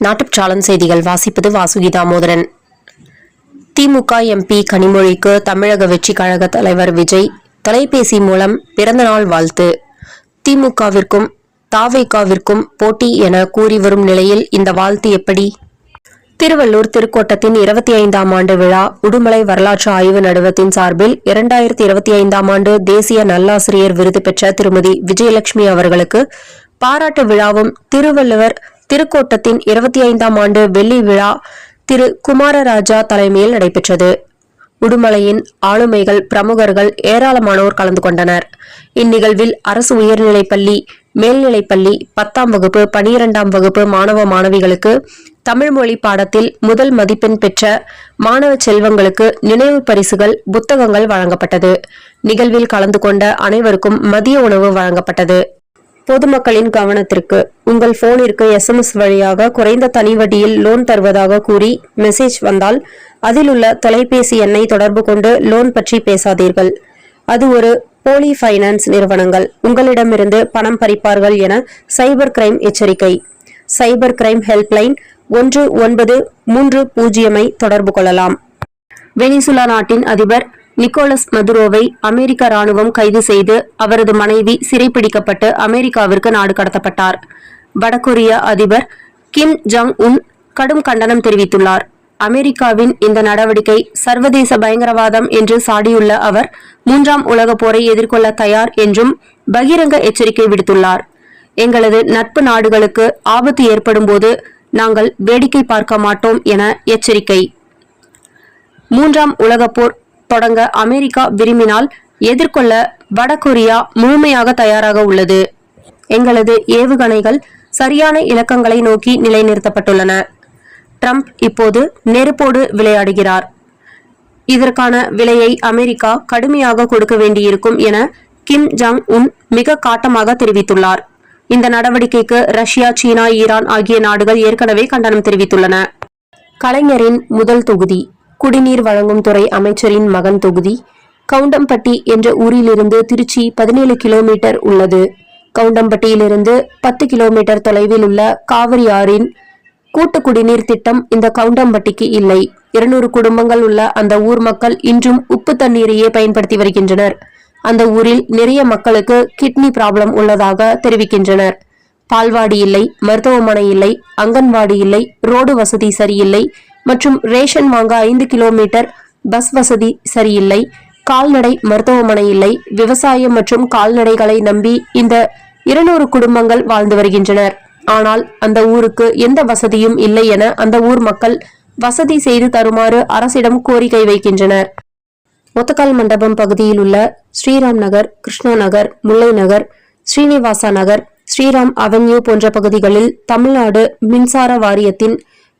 நாட்டுச்சாளன் செய்திகள் வாசிப்பது வாசுகி தாமோதரன் திமுக எம்பி கனிமொழிக்கு தமிழக வெற்றி கழக தலைவர் விஜய் தொலைபேசி மூலம் பிறந்தநாள் வாழ்த்து. திமுகவிற்கும் தாவேகாவிற்கும் போட்டி என கூறி வரும் நிலையில் இந்த வாழ்த்து எப்படி? திருவள்ளூர் திருக்கோட்டத்தின் இருபத்தி ஐந்தாம் ஆண்டு விழா உடுமலை வரலாற்று ஆய்வு நடுவத்தின் சார்பில் இரண்டாயிரத்தி இருபத்தி ஐந்தாம் ஆண்டு தேசிய நல்லாசிரியர் விருது பெற்ற திருமதி விஜயலட்சுமி அவர்களுக்கு பாராட்டு விழாவும் திருவள்ளுவர் திருக்கோட்டத்தின் இருபத்தி ஐந்தாம் ஆண்டு வெள்ளி விழா திரு குமாரராஜா தலைமையில் நடைபெற்றது. உடுமலையின் ஆளுமைகள் பிரமுகர்கள் ஏராளமானோர் கலந்து கொண்டனர். இந்நிகழ்வில் அரசு உயர்நிலைப்பள்ளி மேல்நிலைப்பள்ளி பத்தாம் வகுப்பு பனிரெண்டாம் வகுப்பு மாணவ மாணவிகளுக்கு தமிழ் மொழி பாடத்தில் முதல் மதிப்பெண் பெற்ற மாணவ செல்வங்களுக்கு நினைவு பரிசுகள் புத்தகங்கள் வழங்கப்பட்டது. நிகழ்வில் கலந்து கொண்ட அனைவருக்கும் மதிய உணவு வழங்கப்பட்டது. பொதுமக்களின் கவனத்திற்கு உங்கள் போனிற்கு எஸ்எம்எஸ் வழியாக குறைந்த தனி வட்டியில் லோன் தருவதாக கூறி மெசேஜ் வந்தால் அதில் உள்ள தொலைபேசி எண்ணை தொடர்பு கொண்டு லோன் பற்றி பேசாதீர்கள். அது ஒரு போலி ஃபைனான்ஸ் நிறுவனங்கள். உங்களிடமிருந்து பணம் பறிப்பார்கள் என சைபர் கிரைம் எச்சரிக்கை. சைபர் கிரைம் ஹெல்ப்லைன் ஒன்று ஒன்பது மூன்று பூஜ்ஜியமை தொடர்பு கொள்ளலாம். வெனிசுலா நாட்டின் அதிபர் நிக்கோலஸ் மதுரோவை அமெரிக்க ராணுவம் கைது செய்து அவரது மனைவி சிறைப்பிடிக்கப்பட்டு அமெரிக்காவிற்கு நாடு கடத்தப்பட்டார். வடகொரிய அதிபர் கிம் ஜங் உன் கடும் கண்டனம் தெரிவித்துள்ளார். அமெரிக்காவின் இந்த நடவடிக்கை சர்வதேச பயங்கரவாதம் என்று சாடியுள்ள அவர் மூன்றாம் உலகப் போரை எதிர்கொள்ள தயார் என்றும் பகிரங்க எச்சரிக்கை விடுத்துள்ளார். எங்களது நட்பு நாடுகளுக்கு ஆபத்து ஏற்படும்போது நாங்கள் வேடிக்கை பார்க்க மாட்டோம் என எச்சரிக்கை. மூன்றாம் உலகப் போர் தொடங்க அமெரிக்கா விரும்பினால் எதிர்கொள்ள வடகொரியா முழுமையாக தயாராக உள்ளது. எங்களது ஏவுகணைகள் சரியான இலக்கங்களை நோக்கி நிலைநிறுத்தப்பட்டுள்ளன. ட்ரம்ப் இப்போது நெருப்போடு விளையாடுகிறார். இதற்கான விலையை அமெரிக்கா கடுமையாக கொடுக்க வேண்டியிருக்கும் என கிம் ஜாங் உன் மிக காட்டமாக தெரிவித்துள்ளார். இந்த நடவடிக்கைக்கு ரஷ்யா சீனா ஈரான் ஆகிய நாடுகள் ஏற்கனவே கண்டனம் தெரிவித்துள்ளன. கலைஞரின் முதல் தொகுதி. குடிநீர் வழங்கும் துறை அமைச்சரின் மகன் தொகுதி கவுண்டம்பட்டி என்ற ஊரிலிருந்து திருச்சி பதினேழு கிலோமீட்டர் உள்ளது. கவுண்டம்பட்டியிலிருந்து பத்து கிலோமீட்டர் தொலைவில் உள்ள காவிரி ஆறின் கூட்டு குடிநீர் திட்டம் இந்த கவுண்டம்பட்டிக்கு இல்லை. இருநூறு குடும்பங்கள் உள்ள அந்த ஊர் மக்கள் இன்றும் உப்பு தண்ணீரையே பயன்படுத்தி வருகின்றனர். அந்த ஊரில் நிறைய மக்களுக்கு கிட்னி ப்ராப்ளம் உள்ளதாக தெரிவிக்கின்றனர். பால்வாடி இல்லை மருத்துவமனை இல்லை அங்கன்வாடி இல்லை ரோடு வசதி சரியில்லை மற்றும் ரேஷன் வாங்க ஐந்து கிலோமீட்டர் பஸ் வசதி சரியில்லை. கால்நடை மருத்துவமனை இல்லை. விவசாயம் மற்றும் கால்நடைகளை நம்பி இந்த இருநூறு குடும்பங்கள் வாழ்ந்து வருகின்றனர். ஆனால் அந்த ஊருக்கு எந்த வசதியும் இல்லை என அந்த ஊர் மக்கள் வசதி செய்து தருமாறு அரசிடம் கோரிக்கை வைக்கின்றனர். ஒத்தக்கால் மண்டபம் பகுதியில் உள்ள ஸ்ரீராம் நகர் கிருஷ்ணா நகர் முல்லை நகர் ஸ்ரீனிவாசா நகர் ஸ்ரீராம் அவென்யூ போன்ற பகுதிகளில் தமிழ்நாடு மின்சார வாரியத்தின்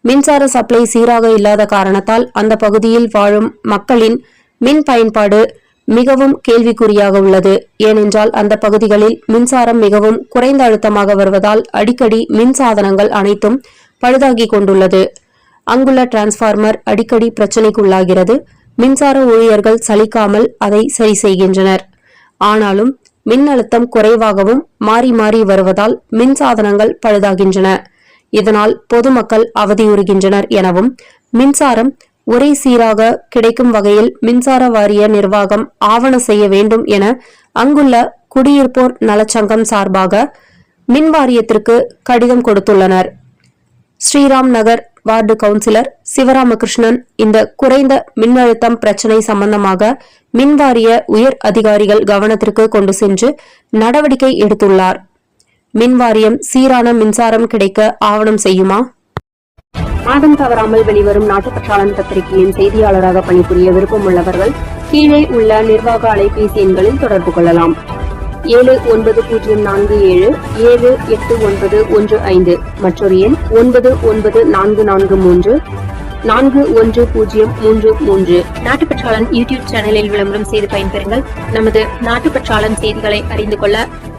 மின்சார சப்ளை சீராக இல்லாத காரணத்தால் அந்த பகுதியில் வாழும் மக்களின் மின் பயன்பாடு மிகவும் கேள்விக்குறியாக உள்ளது. ஏனென்றால் அந்த பகுதிகளில் மின்சாரம் மிகவும் குறைந்த அழுத்தமாக வருவதால் அடிக்கடி மின் சாதனங்கள் அனைத்தும் பழுதாகி கொண்டுள்ளது. அங்குள்ள டிரான்ஸ்பார்மர் அடிக்கடி பிரச்சனைக்குள்ளாகிறது. மின்சார ஊழியர்கள் சலிக்காமல் அதை சரி செய்கின்றனர். ஆனாலும் மின் அழுத்தம் குறைவாகவும் மாறி மாறி வருவதால் மின் சாதனங்கள் பழுதாகின்றன. இதனால் பொதுமக்கள் அவதியுறுகின்றனர் எனவும் மின்சாரம் ஒரே சீராக கிடைக்கும் வகையில் மின்சார வாரிய நிர்வாகம் ஆவண செய்ய வேண்டும் என அங்குள்ள குடியிருப்போர் நலச்சங்கம் சார்பாக மின் வாரியத்திற்கு கடிதம் கொடுத்துள்ளனர். ஸ்ரீராம் நகர் வார்டு கவுன்சிலர் சிவராமகிருஷ்ணன் இந்த குறைந்த மின்னழுத்தம் பிரச்சினை சம்பந்தமாக மின்வாரிய உயர் அதிகாரிகள் கவனத்திற்கு கொண்டு சென்று நடவடிக்கை எடுத்துள்ளார். மின்வாரியம் சீரான மின்சாரம் கிடைக்க ஆவணம் செய்யுமா? மாதம் தவறாமல் வெளிவரும் நாட்டுப்பற்றாளன் பத்திரிகையின் செய்தியாளராக பணிபுரிய விருப்பமுள்ளவர்கள் கீழே உள்ள நிர்வாக அலைபேசி எண்களில் தொடர்பு கொள்ளலாம். ஏழு ஒன்பது பூஜ்ஜியம் நான்கு ஏழு ஏழு எட்டு ஒன்பது ஒன்று ஐந்து மற்றொரு எண் ஒன்பது ஒன்பது நான்கு நான்கு மூன்று நான்கு ஒன்று பூஜ்ஜியம் மூன்று மூன்று. நாட்டுப்பற்றாளன் யூடியூப் சேனலில் விளம்பரம் செய்து பயன்பெறுங்கள். நமது நாட்டுப்பற்றாளன் செய்திகளை அறிந்து கொள்ள